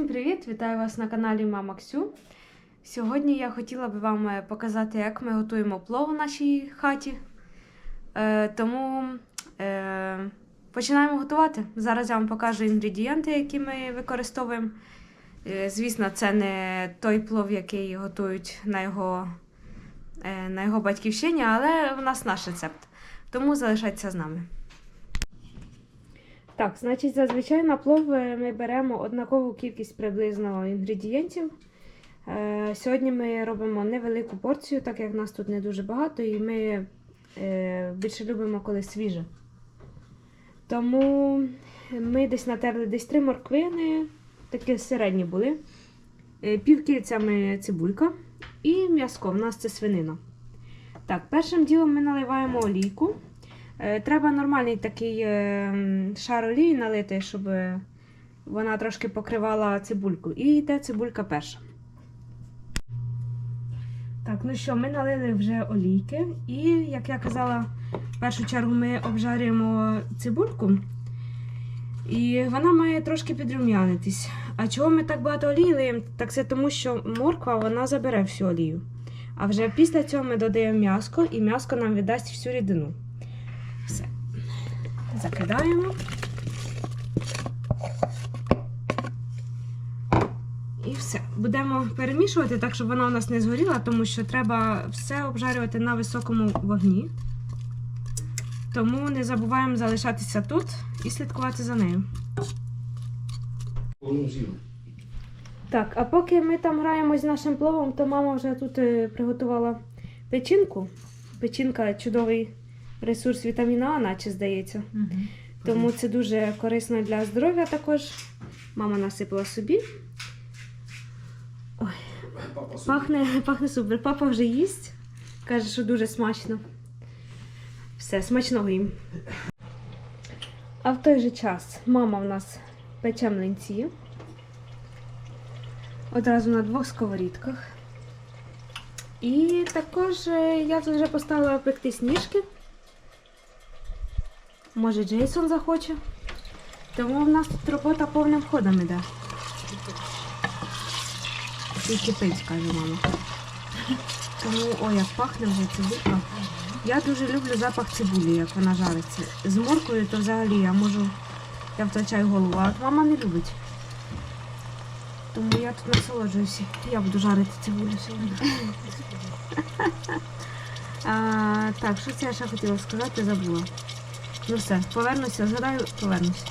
Всім привіт! Вітаю вас на каналі Мама Ксю. Сьогодні я хотіла би вам е, показати, як ми готуємо плов у нашій хаті. Е, тому е, починаємо готувати. Зараз я вам покажу інгредієнти, які ми використовуємо. Е, звісно, це не той плов, який готують на його, е, на його батьківщині, але у нас наш рецепт. Тому залишайтеся з нами. Так, значить, зазвичай на плов е, ми беремо однакову кількість приблизно інгредієнтів. Е, Сьогодні ми робимо невелику порцію, так як нас тут не дуже багато, і ми е, більше любимо коли свіже. Тому ми десь натерли десь три морквини, такі середні були. Пів кільцями цибулька і м'яско. В нас це свинина. Так, першим ділом ми наливаємо олійку. Е, Треба нормальний такий е, шар олії налити, щоб вона трошки покривала цибульку. І йде цибулька перша. Так, ну що, ми налили вже олійки. І, як я казала, в першу чергу ми обжарюємо цибульку. І вона має трошки підрум'янитись. А чого ми так багато олії лиємо? Так це тому, що морква вона забере всю олію. А вже після цього ми додаємо м'яско, і м'яско нам віддасть всю рідину. Все. Закидаємо. І все. Будемо перемішувати так, щоб вона у нас не згоріла, тому що треба все обжарювати на високому вогні. Тому не забуваємо залишатися тут і слідкувати за нею. Так, а поки ми там граємо з нашим пловом, то мама вже тут е, приготувала печінку. Печінка чудовий ресурс вітаміна А, наче здається. Тому це дуже корисно для здоров'я також. Мама насипала собі. Пахне, пахне супер. Папа вже їсть. Каже, що дуже смачно. Все, смачного їм. А в той же час мама в нас пече млинці. Одразу на двох сковорідках. І також е, я тут вже поставила пекти сніжки. Може, Джейсон захоче. Тому в нас тут робота повним ходом іде. І кипить, каже мама. Тому, ой, як пахне вже цибулька. Я дуже люблю запах цибулі, як вона жариться. З моркою то взагалі я можу, я втрачаю голову, а от мама не любить. Тому я тут насолоджуюся. Я буду жарити цибулю сьогодні. а, так, що це я ще хотіла сказати, забула. Ну все, повернуся, згадаю, повернуся.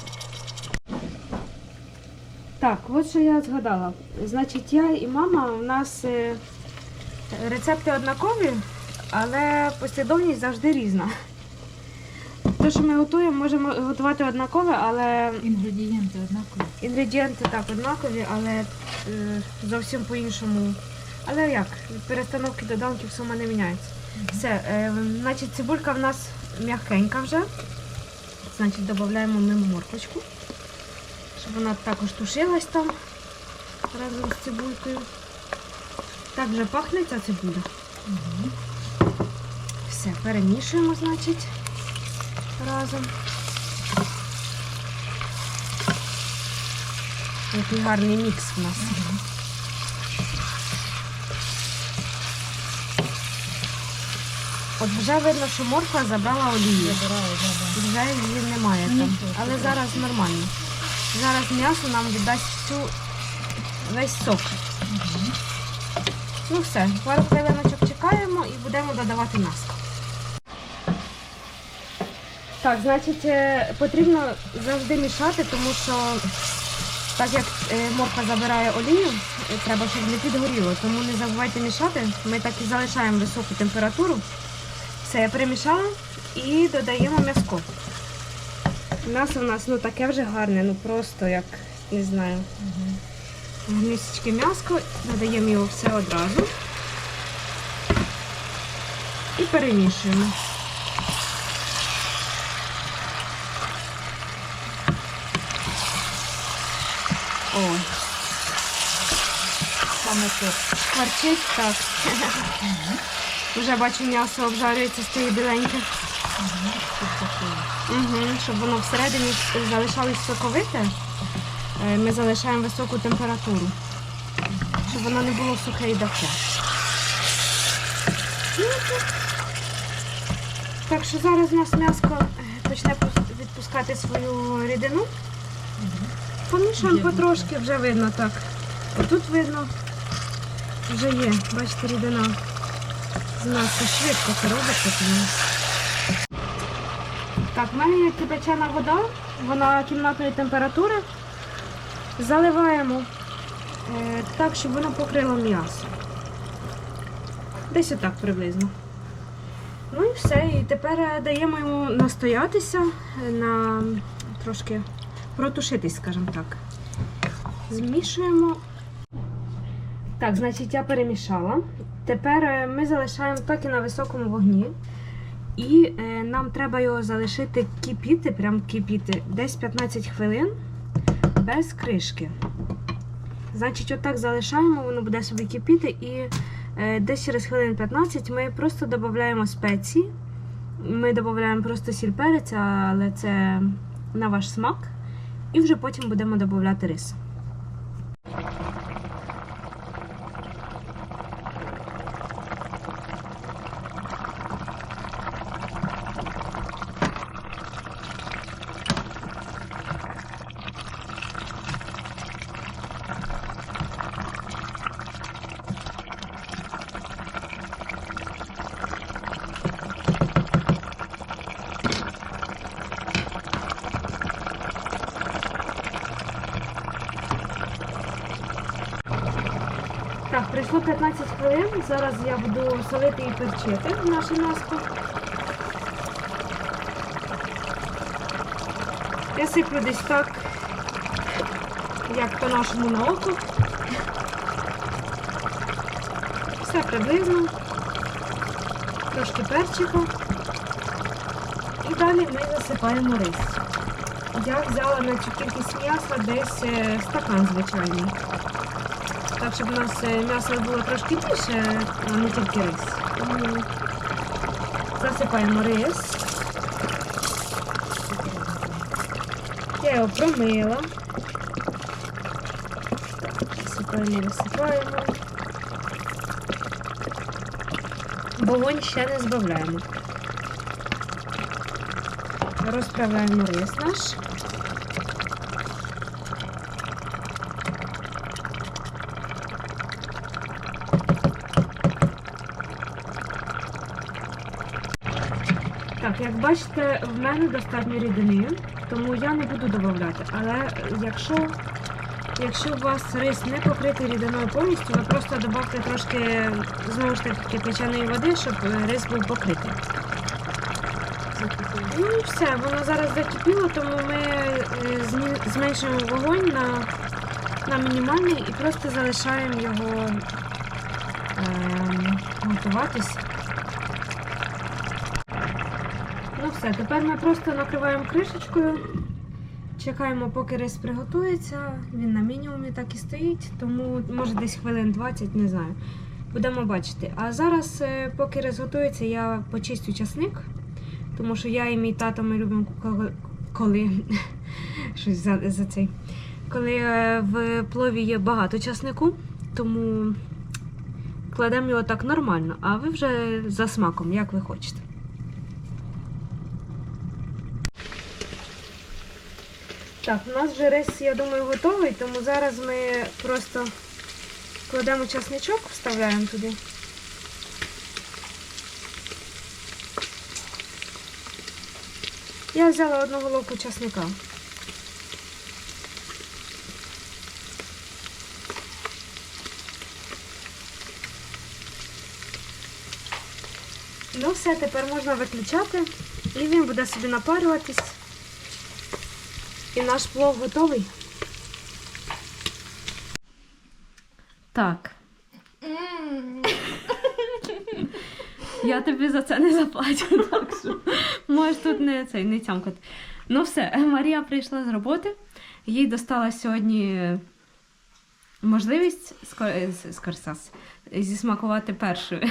Так, от що я згадала. Значить, я і мама у нас е, рецепти однакові, але послідовність завжди різна. Те, що ми готуємо, можемо готувати однакове, але Інгредієнти однакові. інгредієнти так однакові, але е, зовсім по-іншому. Але як? Перестановки доданків сума не міняється. Все, е, значить, цибулька в нас м'якенька вже. Значить, додаємо ми морквочку, щоб вона також тушилась там разом з цибулькою. Так вже пахне ця цибуля. Все, перемішуємо, значить, разом. Який гарний мікс в нас. От вже видно, що морква забрала олію. Вже її немає там. Але зараз нормально. Зараз м'ясо нам віддасть всю весь сок. Ну все, пару хвилиночок чекаємо і будемо додавати м'ясо. Так, значить, е, потрібно завжди мішати, тому що так як е, морква забирає олію, е, треба, щоб не підгоріло. Тому не забувайте мішати. Ми так і залишаємо високу температуру. Все, перемішала і додаємо м'яско. М'ясо у нас ну таке вже гарне, ну просто як не знаю. Місячки м'яско, додаємо його все одразу і перемішуємо. Ой, Саме тут. харчить так. Вже бачу, м'ясо обжарюється, біленьке. Тут таке. Угу, щоб воно всередині залишалось соковите, е, ми залишаємо високу температуру, щоб воно не було сухе і дахе. Так. Що зараз у нас м'яско е, почне відпускати свою рідину. Помішаємо потрошки, вже видно так. Тут видно, вже є, бачите, рідина. З нас швидко це робиться. Тому. Так, в мене є кипячена вода, вона кімнатної температури. Заливаємо е, так, щоб воно покрило м'ясо. Десь отак приблизно. Ну і все. І тепер е, даємо йому настоятися е, на трошки протушитись, скажімо так. Змішуємо. Так, значить, я перемішала. Тепер е, ми залишаємо так і на високому вогні. І е, нам треба його залишити кипіти, прям кипіти, десь 15 хвилин без кришки. Значить, отак залишаємо, воно буде собі кипіти, і е, десь через хвилин 15 ми просто додаємо спеції. Ми додаємо просто сіль перець, але це на ваш смак. І вже потім будемо додавати рис. Так, пройшло 15 хвилин. Зараз я буду солити і перчити наше м'ясо. Я сиплю десь так, як по-нашому на око. Все приблизно. Трошки перчику. І далі ми засипаємо рис. Я взяла на цю кількість м'яса десь е, стакан звичайний. Так, щоб у нас е, м'ясо було трошки більше, а не тільки рис. Тому засипаємо рис. Я його промила. Засипаємо, висипаємо. Вогонь ще не збавляємо. Розправляємо рис наш. Так, як бачите, в мене достатньо рідини, тому я не буду додавати. Але якщо, якщо у вас рис не покритий рідиною повністю, ви просто додавте трошки знову ж таки печеної води, щоб е, рис був покритий. Ну і все, воно зараз закипіло, тому ми е, зменшуємо вогонь на, на мінімальний і просто залишаємо його е, готуватись. Ну все, тепер ми просто накриваємо кришечкою, чекаємо, поки рис приготується. Він на мінімумі так і стоїть, тому може десь хвилин 20, не знаю. Будемо бачити. А зараз, е, поки рис готується, я почистю часник, тому що я і мій тато ми любимо коли, щось за, за цей. Коли е, в плові є багато часнику, тому кладемо його так нормально, а ви вже за смаком, як ви хочете. Так, у нас вже рис, я думаю, готовий, тому зараз ми просто кладемо часничок, вставляємо туди. Я взяла одну головку часника. Ну все, тепер можна виключати і він буде собі напарюватись. І наш плов готовий. Так. Я тобі за це не заплачу, так що можеш тут не цей не тямкати. Ну все, Марія прийшла з роботи. Їй достала сьогодні можливість скор- скорсас, зісмакувати першою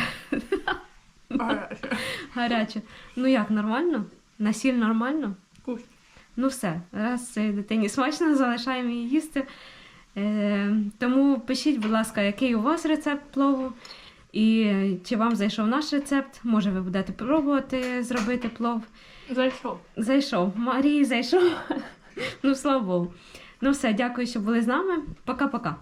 гаряче. Ну як, нормально? На сіль нормально? Вкусно. Ну все, раз цій дитині смачно, залишаємо її їсти. Е, тому пишіть, будь ласка, який у вас рецепт плову. І е, чи вам зайшов наш рецепт? Може, ви будете пробувати зробити плов. Зайшов. Зайшов. Марії зайшов. ну, слава Богу. Ну все, дякую, що були з нами. Пока-пока.